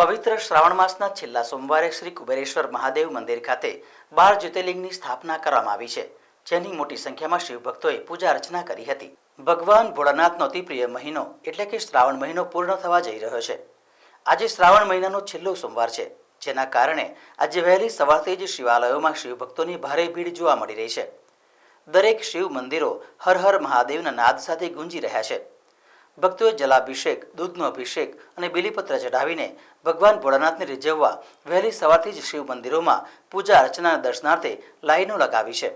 પવિત્ર શ્રાવણ માસના છેલ્લા સોમવારે શ્રી કુબેરેશ્વર મહાદેવ મંદિર ખાતે બાર જ્યોતિર્લિંગની સ્થાપના કરવામાં આવી છે, જેની મોટી સંખ્યામાં શિવભક્તોએ પૂજા અર્ચના કરી હતી. ભગવાન ભોળાનાથનો અતિ પ્રિય મહિનો એટલે કે શ્રાવણ મહિનો પૂર્ણ થવા જઈ રહ્યો છે. આજે શ્રાવણ મહિનાનો છેલ્લો સોમવાર છે, જેના કારણે આજે વહેલી સવારથી જ શિવાલયોમાં શિવભક્તોની ભારે ભીડ જોવા મળી રહી છે. દરેક શિવ મંદિરો હર હર મહાદેવના નાદ સાથે ગુંજી રહ્યા છે. ભક્તોએ જલાભિષેક, દૂધનો અભિષેક અને બિલીપત્ર ચઢાવીને ભગવાન ભોળાનાથને રીઝવવા વહેલી સવારથી જ શિવ મંદિરોમાં પૂજા અર્ચનાના દર્શનાર્થે લાઈનો લગાવી છે.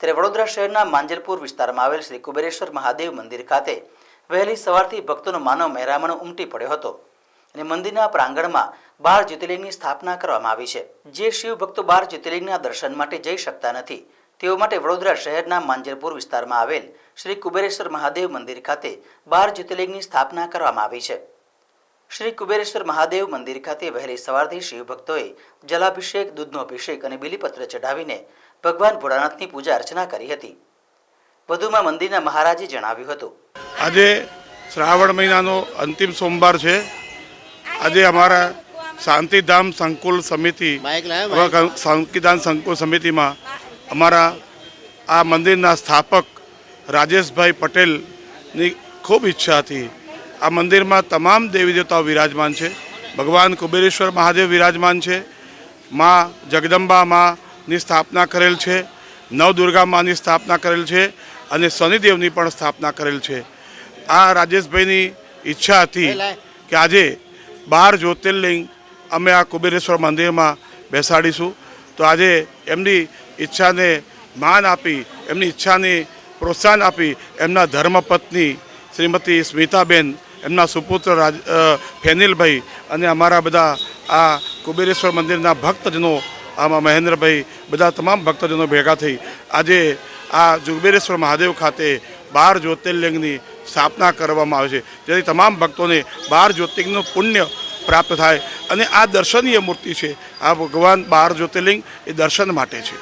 ત્યારે વડોદરા શહેરના માંજલપુર વિસ્તારમાં આવેલ શ્રી કુબેરેશ્વર મહાદેવ મંદિર ખાતે વહેલી સવારથી ભક્તોનો માનવ મહેરામણ ઉમટી પડ્યો હતો અને મંદિરના પ્રાંગણમાં બાર જ્યોતિર્લિંગની સ્થાપના કરવામાં આવી છે. જે શિવ ભક્તો બાર જ્યોતિર્લિંગના દર્શન માટે જઈ શકતા નથી તેઓ માટે વડોદરા શહેરના માંજરપુર વિસ્તારમાં આવેલ શ્રી કુબેરેશ્વર મહાદેવ મંદિર ખાતે બાર જ્યોતિર્લિંગની સ્થાપના કરવામાં આવી છે. શ્રી કુબેરેશ્વર મહાદેવ મંદિર ખાતે વહેલી સવારથી શિવભક્તોએ જલાભિષેક દૂધનો અભિષેક અને બિલીપત્ર ચઢાવીને ભગવાન ભોળાનાથની પૂજા અર્ચના કરી હતી. વધુમાં મંદિરના મહારાજે જણાવ્યું હતું. આજે શ્રાવણ મહિનાનો અંતિમ સોમવાર છે. આજે અમારા શાંતિધામ સંકુલ સમિતિ શાંતિધામ સંકુલ સમિતિમાં અમારા આ મંદિરના સ્થાપક રાજેશભાઈ પટેલની ખૂબ ઈચ્છા હતી. આ મંદિરમાં તમામ દેવી દેવતાઓ વિરાજમાન છે. ભગવાન કુબેરેશ્વર મહાદેવ વિરાજમાન છે. માં જગદંબા માની સ્થાપના કરેલ છે. નવદુર્ગા માની સ્થાપના કરેલ છે અને શનિદેવની પણ સ્થાપના કરેલ છે. આ રાજેશભાઈની ઈચ્છા હતી કે આજે બાર જ્યોતિર્લિંગ અમે આ કુબેરેશ્વર મંદિરમાં બેસાડીશું. તો આજે એમની ઈચ્છાને માન આપી, એમની ઈચ્છાને પ્રોત્સાહન આપી એમના ધર્મપત્ની શ્રીમતી સ્મિતાબેન, એમના સુપુત્ર રાજ ફેનિલભાઈ અને અમારા બધા આ કુબેરેશ્વર મંદિરના ભક્તજનો, આમાં મહેન્દ્રભાઈ, બધા તમામ ભક્તજનો ભેગા થઈ. આજે આ જુબેરેશ્વર મહાદેવ ખાતે બાર જ્યોતિર્લિંગની સ્થાપના કરવામાં આવે છે, જેથી તમામ ભક્તોને બાર જ્યોતિર્લિંગનું પુણ્ય પ્રાપ્ત થાય અને આ દર્શનીય મૂર્તિ છે. આ ભગવાન બાર જ્યોતિર્લિંગ એ દર્શન માટે છે.